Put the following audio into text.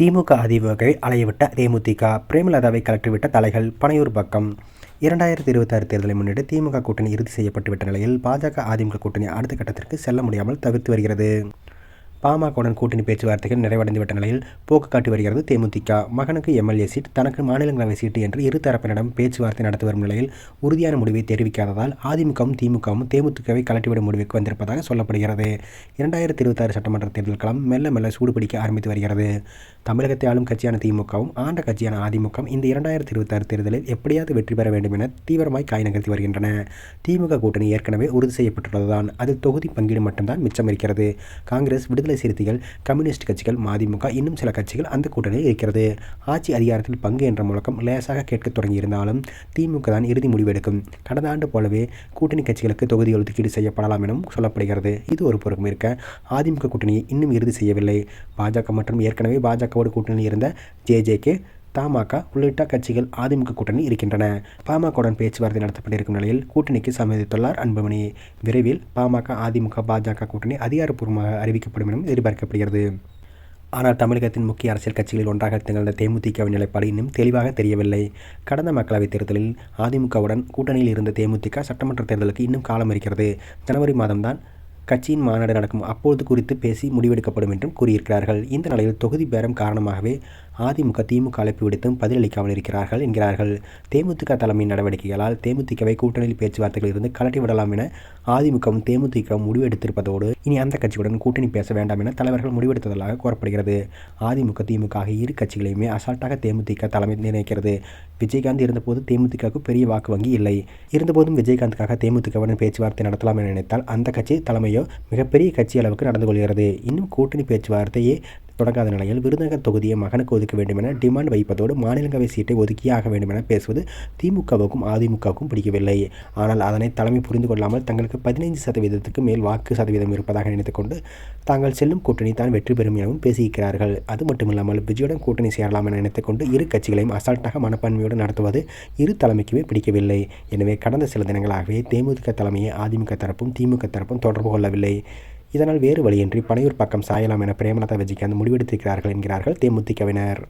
திமுக அதிமுகவை அலையவிட்ட தேமுதிக பிரேமலதாவை கலற்றிவிட்ட தலைகள் பனையூர் பக்கம். இரண்டாயிரத்தி இருபத்தாறு தேர்தலை முன்னிட்டு திமுக கூட்டணி இறுதி செய்யப்பட்டுவிட்ட நிலையில் பாஜக அதிமுக கூட்டணி அடுத்த கட்டத்திற்கு செல்ல முடியாமல் தவிர்த்து வருகிறது. பாமகவுடன் கூட்டணி பேச்சுவார்த்தைகள் நிறைவடைந்துவிட்ட நிலையில் போக்கு காட்டி வருகிறது தேமுதிக. மகனுக்கு எம்எல்ஏ சீட் தனக்கு மாநிலங்களவை சீட்டு என்று இரு தரப்பினரிடம் பேச்சுவார்த்தை நடத்தி வரும் நிலையில் உறுதியான முடிவை தெரிவிக்காததால் அதிமுகவும் திமுகவும் தேமுதிகவை கலட்டிவிடும் முடிவுக்கு வந்திருப்பதாக சொல்லப்படுகிறது. இரண்டாயிரத்தி இருபத்தாறு சட்டமன்ற தேர்தல் களம் மெல்ல மெல்ல சூடுபிடிக்க ஆரம்பித்து வருகிறது. தமிழகத்தை ஆளும் கட்சியான திமுகவும் ஆண்ட கட்சியான அதிமுகவும் இந்த இரண்டாயிரத்தி இருபத்தாறு தேர்தலில் எப்படியாவது வெற்றி பெற வேண்டும் என தீவிரமாய் காய் நகர்த்தி வருகின்றன. திமுக கூட்டணி ஏற்கனவே உறுதி செய்யப்பட்டுள்ளதுதான். அதில் தொகுதி பங்கீடு மட்டும்தான் மிச்சம் இருக்கிறது. காங்கிரஸ் விடுதலை விடுதலை சிறுத்தைகள் கம்யூனிஸ்ட் கட்சிகள் மதிமுக இன்னும் சில கட்சிகள் அந்த கூட்டணியில் இருக்கிறது. ஆட்சி அதிகாரத்தில் பங்கு என்ற முழக்கம் லேசாக கேட்கத் தொடங்கியிருந்தாலும் திமுக தான் இறுதி முடிவெடுக்கும். கடந்த ஆண்டு போலவே கூட்டணி கட்சிகளுக்கு தொகுதி ஒதுக்கீடு செய்யப்படலாம் எனவும் சொல்லப்படுகிறது. இது ஒரு புறம் இருக்க அதிமுக கூட்டணியை இன்னும் இறுதி செய்யவில்லை. பாஜக மற்றும் ஏற்கனவே பாஜகவோடு கூட்டணியில் இருந்த ஜேஜேகே தமாக உள்ளிட்ட கட்சிகள் அதிமுக கூட்டணி இருக்கின்றன. பாமகவுடன் பேச்சுவார்த்தை நடத்தப்பட்டிருக்கும் நிலையில் கூட்டணிக்கு சம்மதித்துள்ளார் அன்புமணி. விரைவில் பாமக அதிமுக பாஜக கூட்டணி அதிகாரப்பூர்வமாக அறிவிக்கப்படும் என எதிர்பார்க்கப்படுகிறது. ஆனால் தமிழகத்தின் முக்கிய அரசியல் கட்சிகளில் ஒன்றாக திகழ்ந்த தேமுதிகவின் நிலைப்பாடு இன்னும் தெளிவாக தெரியவில்லை. கடந்த மக்களவைத் தேர்தலில் அதிமுகவுடன் கூட்டணியில் இருந்த தேமுதிக சட்டமன்ற தேர்தலுக்கு இன்னும் காலம் இருக்கிறது ஜனவரி மாதம்தான் கட்சியின் மாநாடு நடக்கும் அப்போது குறித்து பேசி முடிவெடுக்கப்படும் என்றும் கூறியிருக்கிறார்கள். இந்த நிலையில் தொகுதி பேரம் காரணமாகவே அதிமுக திமுக அழைப்பு விடுத்தும் பதிலளிக்காமல் இருக்கிறார்கள் என்கிறார்கள். தேமுதிக தலைமையின் நடவடிக்கைகளால் தேமுதிகவை கூட்டணியில் பேச்சுவார்த்தைகளில் இருந்து கலட்டி விடலாம் என அதிமுகவும் தேமுதிகவும் முடிவெடுத்திருப்பதோடு இனி அந்த கட்சியுடன் கூட்டணி பேச வேண்டாம் என தலைவர்கள் முடிவெடுத்ததாக கூறப்படுகிறது. அதிமுக திமுக ஆகிய இரு கட்சிகளையுமே அசால்ட்டாக தேமுதிக தலைமை நிர்ணயிக்கிறது. விஜயகாந்த் இருந்தபோது தேமுதிகவுக்கு பெரிய வாக்கு வங்கி இல்லை. இருந்தபோதும் விஜயகாந்துக்காக தேமுதிகவுடன் பேச்சுவார்த்தை நடத்தலாம் என நினைத்தால் அந்த கட்சி தலைமையோ மிகப்பெரிய கட்சி அளவுக்கு நடந்து கொள்கிறது. இன்னும் கூட்டணி பேச்சுவார்த்தையே தொடங்காத நிலையில் விருதுநகர் தொகுதியை மகனுக்கு ஒதுக்க வேண்டுமென டிமாண்ட் வைப்பதோடு மாநிலங்களவை சீட்டை ஒதுக்கியே ஆக பேசுவது திமுகவுக்கும் அதிமுகவுக்கும் பிடிக்கவில்லை. ஆனால் அதனை தலைமை புரிந்து கொள்ளாமல் தங்களுக்கு பதினைந்து சதவீதத்துக்கு மேல் வாக்கு சதவீதம் இருப்பதாக நினைத்துக்கொண்டு தாங்கள் செல்லும் கூட்டணி தான் வெற்றி பெறும் எனவும் பேசியிருக்கிறார்கள். அது மட்டுமில்லாமல் விஜயுடன் கூட்டணி சேரலாம் என நினைத்துக்கொண்டு இரு கட்சிகளையும் அசால்ட்டாக மனப்பான்மையோடு நடத்துவது இரு தலைமைக்குமே பிடிக்கவில்லை. எனவே கடந்த சில தினங்களாகவே தேமுதிக தலைமையை அதிமுக தரப்பும் திமுக தரப்பும் தொடர்பு கொள்ளவில்லை. இதனால் வேறு வழியின்றி பனையூர் பக்கம் சாயலாம் என பிரேமலதா விஜயகாந்த் முடிவெடுத்திருக்கிறார்கள் என்கிறார்கள் தேமுதிகவினர்.